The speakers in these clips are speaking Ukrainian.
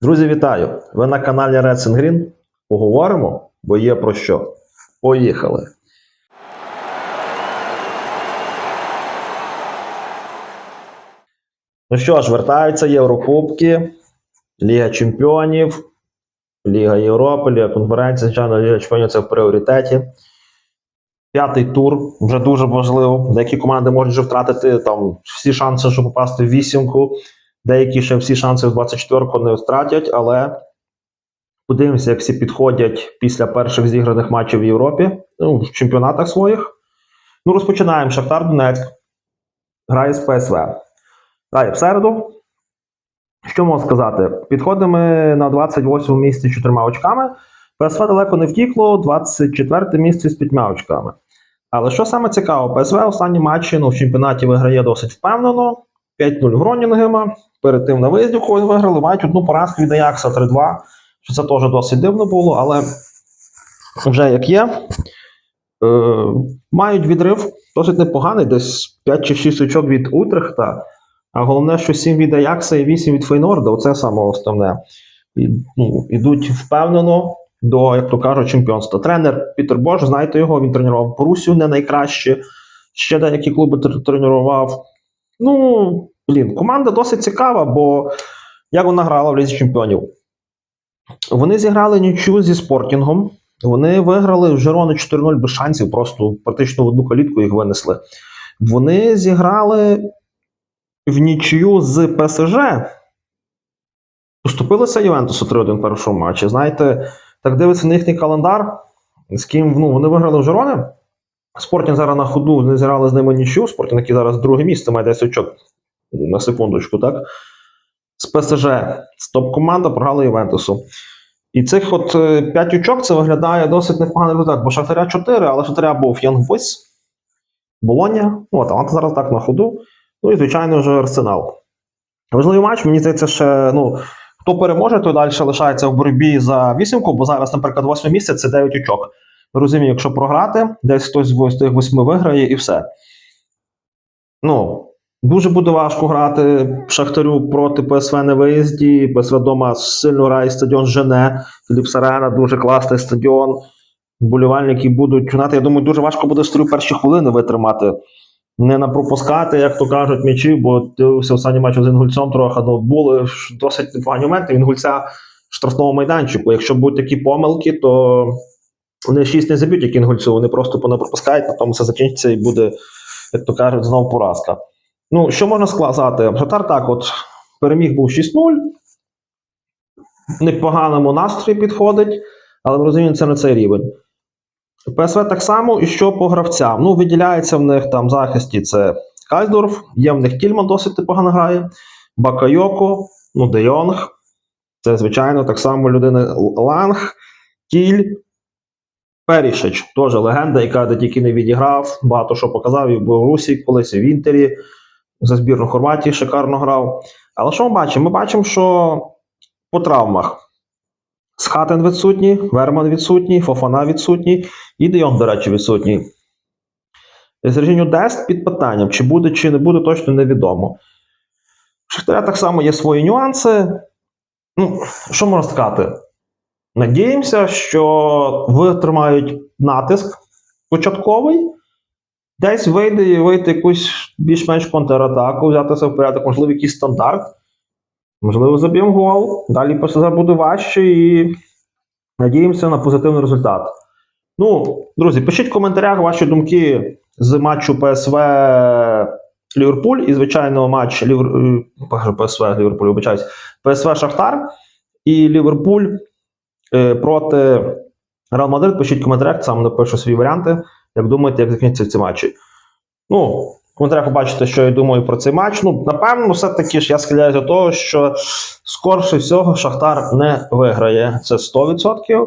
Друзі, вітаю! Ви на каналі Reds and Green. Поговоримо, бо є про що. Поїхали! Ну що ж, вертаються Єврокубки, Ліга Чемпіонів, Ліга Європи, Ліга конференції, звичайно, Ліга Чемпіонів це в пріоритеті. П'ятий тур вже дуже важливо. Деякі команди можуть вже втратити там всі шанси, щоб попасти в вісімку. Деякі ще всі шанси в 24-ку не втратять, але подивимося, як всі підходять після перших зіграних матчів в Європі, ну, в чемпіонатах своїх. Ну, розпочинаємо. Шахтар Донецьк. Грає з ПСВ. Грає в середу. Що можу сказати? Підходимо на 28 місці чотирма очками. ПСВ далеко не втікло, 24 місце з п'ятьма очками. Але що саме цікаво, ПСВ останні матчі ну, в чемпіонаті виграє досить впевнено. 5-0 Гронінгема. Перед тим на виїзді когось виграли, мають одну поразку від Аякса 3-2. Що це теж досить дивно було, але вже як є. Е, мають відрив досить непоганий, десь 5 чи 6 очок від Утрехта. А головне, що 7 від Аякса і 8 від Фейнорда оце саме основне. І, ну, ідуть впевнено до, як то кажуть, чемпіонства. Тренер Пітер Бош, знаєте його, він тренував Борусю не найкраще. Ще деякі клуби тренував. Ну, блін, команда досить цікава, бо як вона грала в Лізі Чемпіонів? Вони зіграли нічу зі спортінгом. Вони виграли в Жерони 4-0 без шансів, просто практично в одну калітку їх винесли. Вони зіграли в нічию з ПСЖ. Поступилися Ювентусу 3-1 в першому матчі. Знаєте, так дивиться на їхній календар, з ким ну, вони виграли в Жерони. Спортінг зараз на ходу, вони зіграли з ними нічю. Спортінг, який зараз друге місце, має 10 очок. На секундочку, так? З ПСЖ, з топ-команда програли Ювентусу. І цих от 5 очок це виглядає досить непоганий результат, бо Шахтаря 4, але Шахтаря був Янг Бойс, Болоня, ну, от, а зараз так на ходу. Ну і, звичайно, вже Арсенал. Важливий матч, мені здається, ще ну, хто переможе, той далі лишається в боротьбі за вісімку, бо зараз, наприклад, восьме місце це 9 очок. Розумію, якщо програти, десь хтось з тих восьми виграє і все. Ну, дуже буде важко грати Шахтарю проти ПСВ на виїзді. ПСВ вдома сильно грає стадіон Жене, Філіпс Арена, дуже класний стадіон. Вболівальники будуть гнати. Я думаю, дуже важко буде Шахтарю перші хвилини витримати. Не напропускати, як то кажуть, м'ячі, бо дивився останній матч з Інгульцем трохи, ну, були досить непогані моменти. Інгульця в штрафному майданчику. Якщо будуть такі помилки, то вони шість не заб'ють, як Інгульцю, вони просто понапропускають, потім все закінчиться і буде, як то кажуть, знову поразка. Ну, що можна сказати? Шахтар так, от переміг був 6-0. В непоганому настрої підходить, але ми розуміємо, це не цей рівень. ПСВ так само, і що по гравцям. Ну, виділяється в них там в захисті це Кайдорф, є в них Тільман досить непогано грає, Бакайоко, ну, Де Йонг. Це, звичайно, так само людина Ланг, Кіль, Перішич, теж легенда, яка де тільки не відіграв, багато що показав і в Білорусі, колись і в Інтері, за збірну Хорватії шикарно грав. Але що ми бачимо? Ми бачимо, що по травмах Схатен відсутній, Верман відсутній, Фофана відсутній, і Де Йонг, до речі, відсутній. Сергіню Дест під питанням, чи буде, чи не буде, точно невідомо. У Шахтаря так само є свої нюанси. Ну, що можна сказати? Надіємося, що витримають натиск початковий, десь вийде і вийти якусь більш-менш контратаку, взятися в порядок, можливо, якийсь стандарт. Можливо, заб'ємо гол. Далі ПСЗ буде важче і надіємося на позитивний результат. Ну, друзі, пишіть в коментарях ваші думки з матчу ПСВ Ліверпуль і, звичайно, матч Лівер... е, ПСВ Ліверпуль, вибачаюсь, ПСВ Шахтар і Ліверпуль проти Реал Мадрид. Пишіть в коментарях, сам напишу свої варіанти. Як думаєте, як закінчаться ці матчі? Ну, в коментарях побачите, що я думаю про цей матч. Ну, напевно, все-таки ж я схиляюсь до того, що скорше всього Шахтар не виграє. Це 100%.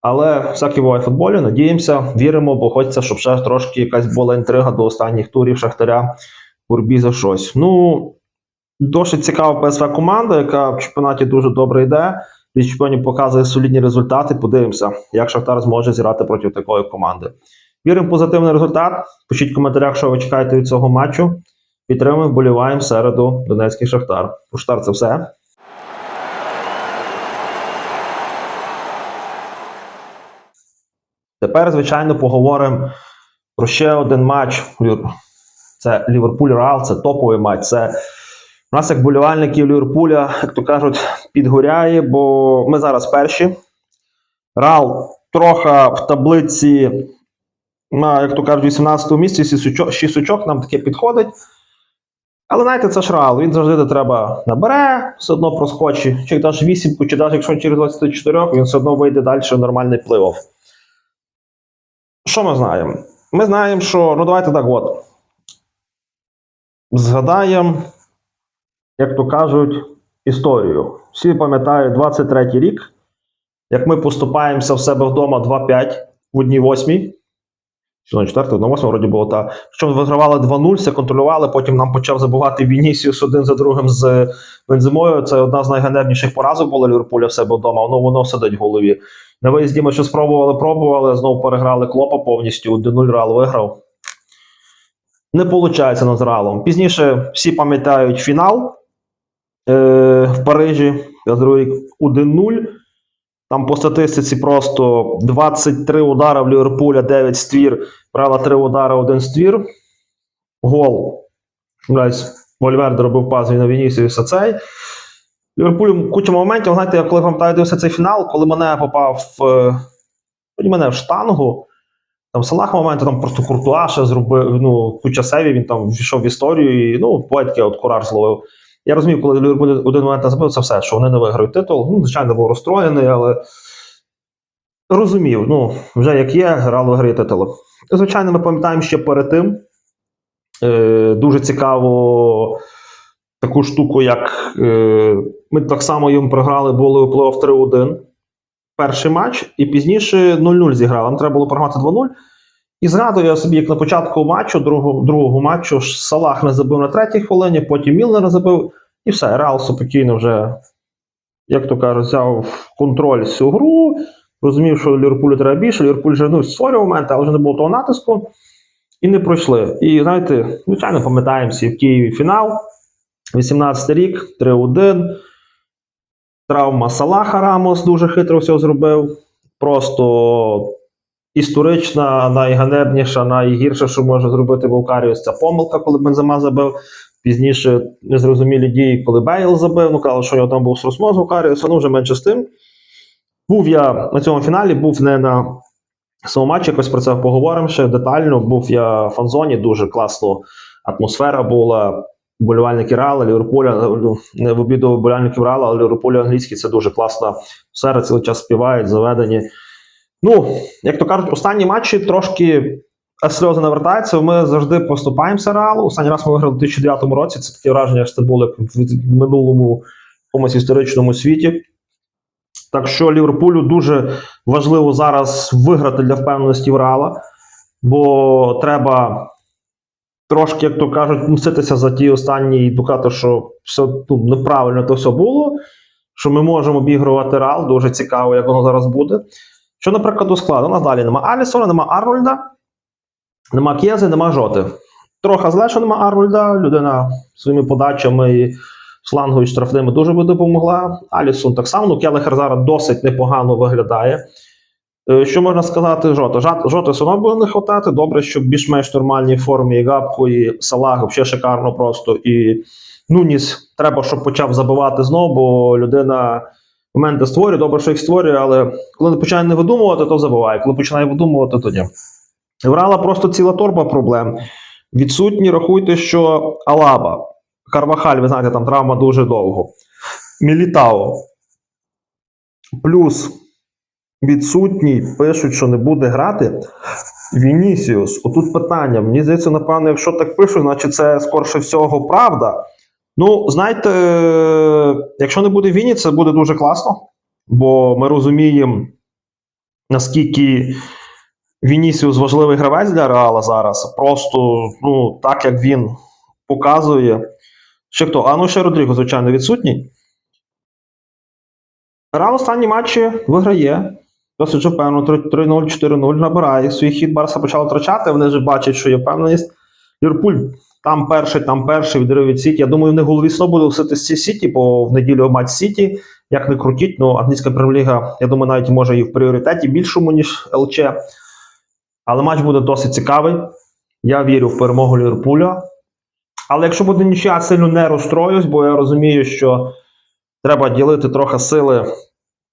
Але всяке буває в футболі, надіємося, віримо, бо хочеться, щоб ще трошки якась була інтрига до останніх турів Шахтаря в боротьбі за щось. Ну, досить цікава ПСВ команда, яка в чемпіонаті дуже добре йде. Ліг показує солідні результати. Подивимося, як Шахтар зможе зіграти проти такої команди. Віримо в позитивний результат. Пишіть в коментарях, що ви чекаєте від цього матчу. Підтримуємо, вболіваємо середу Донецький Шахтар. У Шахтар це все. Тепер, звичайно, поговоримо про ще один матч. Це Ліверпуль-Реал, це топовий матч. Це у нас, як болівальників Ліверпуля, як то кажуть, підгоряє, бо ми зараз перші. Реал трохи в таблиці, на, як то кажуть, 18 місці, 6 очок, нам таке підходить. Але знаєте, це ж Реал, він завжди треба набере, все одно проскочить, чи даш вісімку, чи навіть якщо через 24, він все одно вийде далі в нормальний плей-офф. Що ми знаємо? Ми знаємо, що. Ну, давайте так от. Згадаємо, як то кажуть, історію. Всі пам'ятають 23-й рік, як ми поступаємося в себе вдома 2-5 в одній восьмій. Чи на 4, на 8 вроді було та. Що вигравали 2-0, все контролювали, потім нам почав забувати Вінісіус один за другим з Бензимою. Це одна з найганебніших поразок була Ліверпуля в себе вдома. Воно воно сидить в голові. На виїзді ми що спробували, пробували, знову переграли клопа повністю. 1-0 Реал виграв. Не виходить на з Реалом. Пізніше всі пам'ятають фінал в Парижі. Я другий рік 1-0. Там по статистиці просто 23 удара в Ліверпуля, 9 ствір, правила 3 удари, 1 ствір. Гол. Вольверде робив пас він на Вінісіуса цей. Ліверпуль куча моментів. Знаєте, я коли пам'ятаю цей фінал, коли мене попав в, е, мене в штангу. Там Салах моменти, там просто Куртуа ще зробив, ну, куча севів, він там війшов в історію і ну, таке от кураж зловив. Я розумів, коли Ліверпуль один момент не забив, це все, що вони не виграють титул. Ну, звичайно, був розстроєний, але розумів, ну, вже як є, грали виграє титул. Звичайно, ми пам'ятаємо ще перед тим. Е, дуже цікаво таку штуку, як е, ми так само їм програли, були у плей-офф 3-1 перший матч, і пізніше 0-0 зіграли. Нам треба було програти 2-0. І згадую я собі, як на початку матчу, другого, другого матчу, Салах не забив на третій хвилині, потім Мілнер забив, і все. Реал спокійно вже, як то кажуть, взяв контроль всю гру. Розумів, що Ліверпулю треба більше. Ліверпуль вже ну, створював моменти, але вже не було того натиску. І не пройшли. І знаєте, звичайно, пам'ятаємо всі в Києві фінал. 18 рік, 3-1. Травма Салаха Рамос дуже хитро все зробив. Просто історична, найганебніша, найгірша, що може зробити Вовкаріус, це помилка, коли Бензема забив. Пізніше незрозумілі дії, коли Бейл забив. Ну, казали, що у нього там був сросмо з Вовкаріуса, ну вже менше з тим. Був я на цьому фіналі, був не на самому матчі, якось про це поговоримо ще детально. Був я в фан-зоні, дуже класна атмосфера була. Болівальники Реала, Ліверпуля, ну, не в обіду болівальників Реала, але Ліверпуля англійський це дуже класна сфера, цілий час співають, заведені. Ну, як то кажуть, останні матчі трошки сльози навертаються. Ми завжди поступаємося Реалу. Останній раз ми виграли у 2009 році. Це таке враження, що це було як в минулому якомусь історичному світі. Так що Ліверпулю дуже важливо зараз виграти для впевненості в Реала, бо треба трошки, як то кажуть, мститися за ті останні і доказати, що все ну, неправильно то все було. Що ми можемо обігрувати Реал, дуже цікаво, як воно зараз буде. Що, наприклад, у складу? У нас далі нема Алісона, нема Арнольда, нема К'єзи, нема Жоти. Трохи зле, що нема Арнольда. Людина своїми подачами і шлангою штрафними дуже би допомогла. Алісон так само. Ну, Келехер зараз досить непогано виглядає. Е, Що можна сказати, Жота? Все одно буде не хватати. Добре, що в більш-менш нормальній формі і Габко, і Салах взагалі шикарно просто. І Нуніс треба, щоб почав забивати знову, бо людина моменти створює, добре, що їх створює, але коли не починає не видумувати, то забуває. Коли починає видумувати, то ні. Врала просто ціла торба проблем. Відсутні, рахуйте, що Алаба, Карвахаль, ви знаєте, там травма дуже довго. Мілітао. Плюс відсутній, пишуть, що не буде грати. Вінісіус. Отут питання. Мені здається, напевно, якщо так пишуть, значить це скорше всього правда. Ну, знаєте, якщо не буде Віні, це буде дуже класно, бо ми розуміємо, наскільки Вінісіус важливий гравець для Реала зараз. Просто ну, так як він показує. Ще хто? А ну ще Родріго, звичайно, відсутній. Реал останні матчі виграє. Досить вже впевнено, 3-0, 4-0 набирає. Свій хід Барса почала втрачати, вони вже бачать, що є впевненість. Ліверпуль там перший, там перший відрив від Сіті. Я думаю, них в буде усити з Сіті, бо в неділю матч Сіті. Як не крутіть, ну англійська прем'єр-ліга, я думаю, навіть може і в пріоритеті більшому, ніж ЛЧ. Але матч буде досить цікавий. Я вірю в перемогу Ліверпуля. Але якщо буде нічия, сильно не розстроюсь, бо я розумію, що треба ділити трохи сили,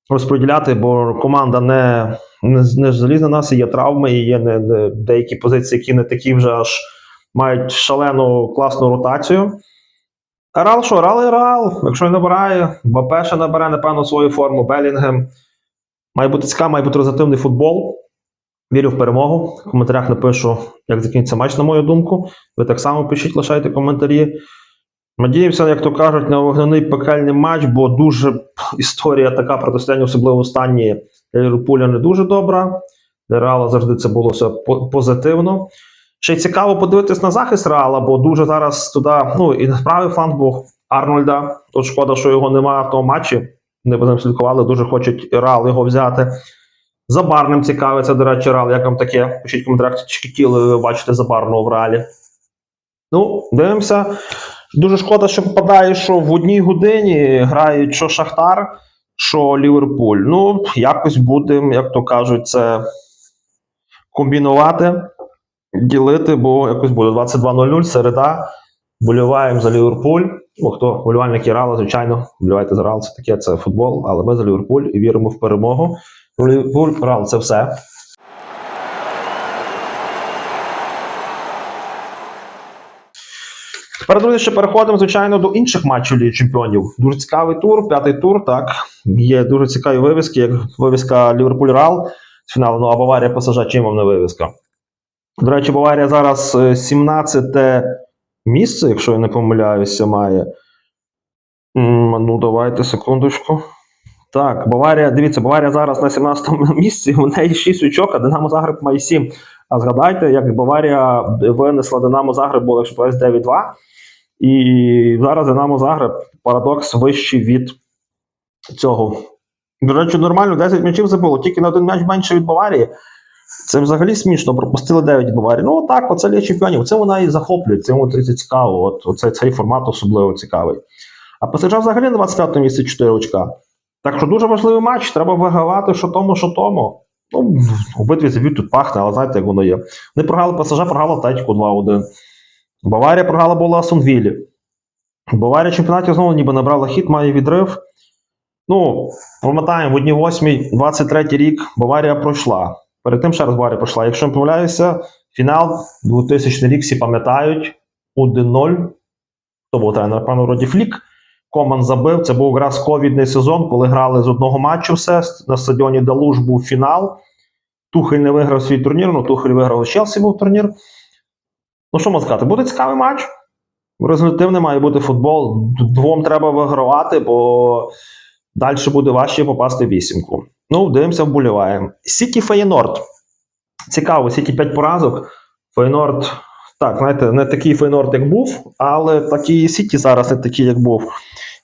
розподіляти, бо команда не, не, не залізна нас, і є травми, і є не, не, деякі позиції, які не такі вже аж мають шалену класну ротацію. А Реал що? Реал і Реал. Якщо він набирає, Бапе ще набере, напевно, свою форму, Белінгем. Має бути цікавий, має бути результативний футбол. Вірю в перемогу. В коментарях напишу, як закінчиться матч, на мою думку. Ви так само пишіть, лишайте коментарі. Надіємося, як то кажуть, на вогняний пекельний матч, бо дуже історія така протистояння, особливо останні для Ліверпуля не дуже добра. Для Реала завжди це було все позитивно. Ще й цікаво подивитись на захист Реала, бо дуже зараз туди, ну і правий фланг був Арнольда. Тут шкода, що його немає в тому матчі. Не за ним слідкували, дуже хочуть Реал його взяти. Забарним цікавиться, до речі, Реал. Як вам таке? Пишіть в коментарях, чи хотіли ви бачити забарного в Реалі. Ну, дивимося. Дуже шкода, що попадає, що в одній годині грають що Шахтар, що Ліверпуль. Ну, якось будемо, як то кажуть, це комбінувати, ділити, бо якось буде 22.00, середа. Боліваємо за Ліверпуль. Ну, хто болівальники Реала, звичайно, болівайте за Реал, це таке, це футбол, але ми за Ліверпуль і віримо в перемогу. Ліверпуль, Реал, це все. Тепер, друзі, ще переходимо, звичайно, до інших матчів Ліги Чемпіонів. Дуже цікавий тур, п'ятий тур, так. Є дуже цікаві вивіски, як вивіска Ліверпуль Реал з фіналу, ну а Баварія ПСЖ, чим вам не вивіска? До речі, Баварія зараз е, 17 місце, якщо я не помиляюся, має. Ну, давайте секундочку. Так, Баварія, дивіться, Баварія зараз на 17-му місці, у неї 6 очок, а Динамо Загреб має 7. А згадайте, як Баварія винесла Динамо Загреб, було якщо повесь 9-2. І зараз Динамо Загреб парадокс вищий від цього. До речі, нормально 10 м'ячів забуло, тільки на один м'яч менше від Баварії. Це взагалі смішно, пропустили 9 від Баварії. Ну так, оце Ліга чемпіонів. Це вона і захоплює, це йому це цікаво. От, оце, цей формат особливо цікавий. А ПСЖ взагалі на 25 місці 4 очка. Так що дуже важливий матч, треба вигравати, що тому, що тому. Ну, обидві заб'ють тут пахне, але знаєте, як воно є. Вони програли ПСЖ, програли Атлетику 2-1. Баварія програла була Асонвілі. Баварія чемпіонаті знову ніби набрала хід, має відрив. Ну, пам'ятаємо, в одній восьмій, 23 рік Баварія пройшла. Перед тим ще раз Баварія пройшла. Якщо не помиляюся, фінал 2000 рік всі пам'ятають 1-0. Хто був тренер? Певно, вроді Флік. Коман забив. Це був якраз ковідний сезон, коли грали з одного матчу все. На стадіоні Далуш був фінал. Тухель не виграв свій турнір, ну Тухель виграв Челсі був турнір. Ну, що можна сказати, буде цікавий матч. Результативний має бути футбол. Двом треба вигравати, бо далі буде важче попасти в вісімку. Ну, дивимося, вболіваємо. Сіті Фейнорд. Цікаво, Сіті 5 поразок. Фейнорд, так, знаєте, не такий Фейнорд, як був, але такий Сіті зараз не такий, як був.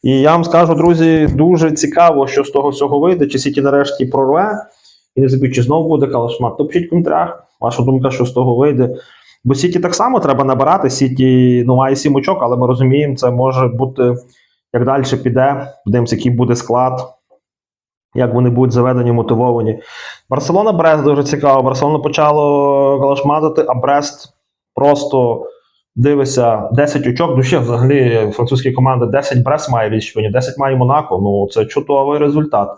І я вам скажу, друзі, дуже цікаво, що з того всього вийде, чи Сіті нарешті прорве, і не забудь, чи знову буде калашмат. То пишіть в коментарях, ваша думка, що з того вийде. Бо Сіті так само треба набирати. Сіті ну, має сім очок, але ми розуміємо, це може бути, як далі піде. Подивимося, який буде склад, як вони будуть заведені, мотивовані. Барселона Брест дуже цікаво. Барселона почало калашматити, а Брест просто дивиться 10 очок. Ну ще взагалі французькі команди 10 Брест має річні, 10 має Монако. Ну це чудовий результат.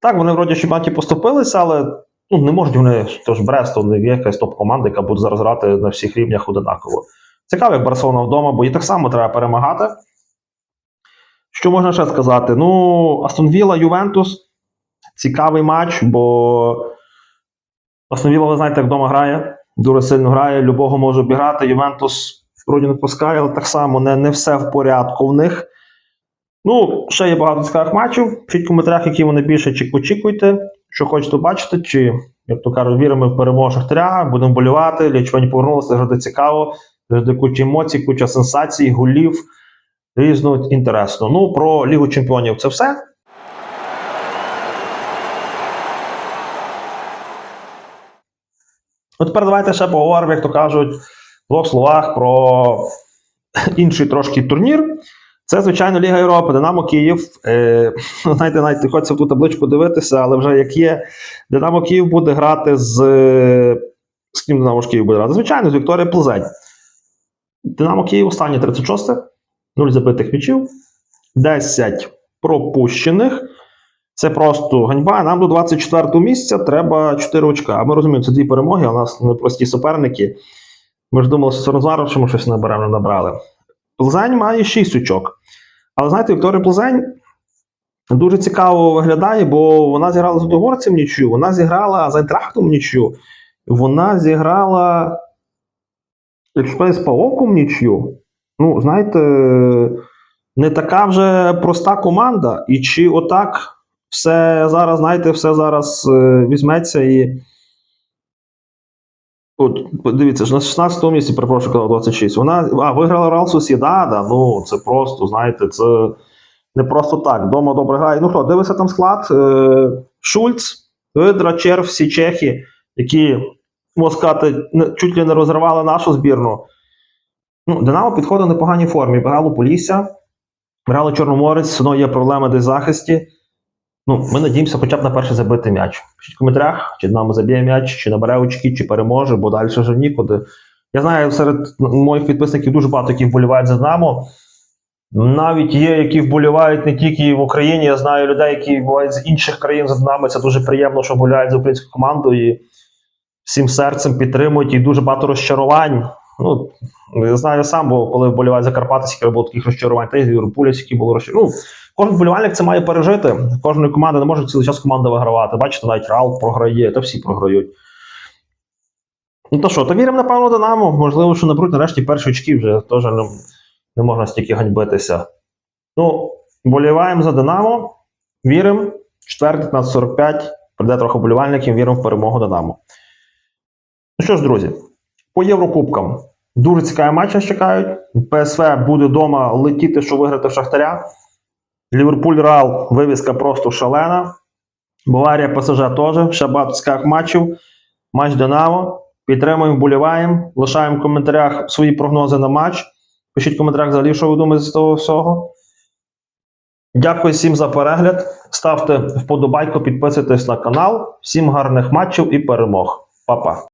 Так, вони вроді в чемпіонаті поступилися, але ну, не можуть вони, тож Брест, не є якась топ-команда, яка буде зараз грати на всіх рівнях одинаково. Цікаво, як Барселона вдома, бо і так само треба перемагати. Що можна ще сказати? Ну, Астон Вілла, Ювентус. Цікавий матч, бо Астон Вілла, ви знаєте, як вдома грає. Дуже сильно грає, любого може обіграти. Ювентус вроді не пускає, але так само не, не все в порядку в них. Ну, ще є багато цікавих матчів. Пишіть в коментарях, які вони більше чи очікуєте, що хочете бачити, чи, як то кажуть, віримо в перемогу Шахтаря, будемо болювати, лічвані повернулися, завжди цікаво, завжди куча емоцій, куча сенсацій, гулів, різно інтересно. Ну, про Лігу Чемпіонів це все. От тепер давайте ще поговоримо, як то кажуть, в двох словах про інший трошки турнір. Це, звичайно, Ліга Європи, Динамо Київ. Е, ну, знаєте, навіть не хочеться в ту табличку дивитися, але вже як є, Динамо Київ буде грати з З ким Динамо Київ буде грати? Звичайно, з Вікторією Плзень. Динамо Київ останнє 36, 0 забитих м'ячів, 10 пропущених. Це просто ганьба. Нам до 24 місця треба 4 очка. Ми розуміємо, це дві перемоги, а у нас непрості суперники. Ми ж думали, що з що ми щось наберемо, набрали. Плзень має 6 очок. Але знаєте, Вікторія Плзень дуже цікаво виглядає, бо вона зіграла з Удогорцем нічю, вона зіграла з Айнтрахтом нічю, вона зіграла якщо з Паоком нічю. Ну, знаєте, не така вже проста команда. І чи отак все зараз, знаєте, все зараз е, візьметься і. От, дивіться, ж на 16-му місці, перепрошую, казав 26. Вона а, виграла Реал Сосєдада. Ну, це просто, знаєте, це не просто так. Дома добре грає. Ну хто, дивися там склад. Е, Шульц, Видра, Черв, всі чехи, які, можна сказати, чуть ли не розривали нашу збірну. Ну, Динамо підходить в непоганій формі. Грало Полісся, грало Чорноморець, все одно є проблеми десь захисті. Ну, ми надіємося хоча б на перший забитий м'яч. Пишіть в коментарях, чи Динамо заб'є м'яч, чи набере очки, чи переможе, бо далі вже нікуди. Я знаю, серед моїх підписників дуже багато які вболівають за Динамо. Навіть є, які вболівають не тільки в Україні. Я знаю людей, які бувають з інших країн за Динамо. Це дуже приємно, що вболівають за українську команду і всім серцем підтримують і дуже багато розчарувань. Ну, я знаю сам, бо коли вболівають за Карпати, скільки було таких розчарувань, та й Європуля, які було розчарувань. Ну, кожен вболівальник це має пережити. Кожної команди не може цілий час команда вигравати. Бачите, навіть Рал програє, та всі програють. Ну то що, то віримо, напевно, Динамо. Можливо, що наберуть нарешті перші очки вже теж не, не можна стільки ганьбитися. Ну, вболіваємо за Динамо, віримо. Четвертий, 15.45, прийде трохи вболівальників, віримо в перемогу Динамо. Ну що ж, друзі, по Єврокубкам. Дуже цікаві матчі чекають. ПСВ буде вдома летіти, щоб виграти в Шахтаря. Ліверпуль Реал вивіска просто шалена. Баварія ПСЖ теж. Ще багато цікавих матчів. Матч Динамо. Підтримуємо, вболіваємо. Лишаємо в коментарях свої прогнози на матч. Пишіть в коментарях взагалі, що ви думаєте з того всього. Дякую всім за перегляд. Ставте вподобайку, підписуйтесь на канал. Всім гарних матчів і перемог. Па-па.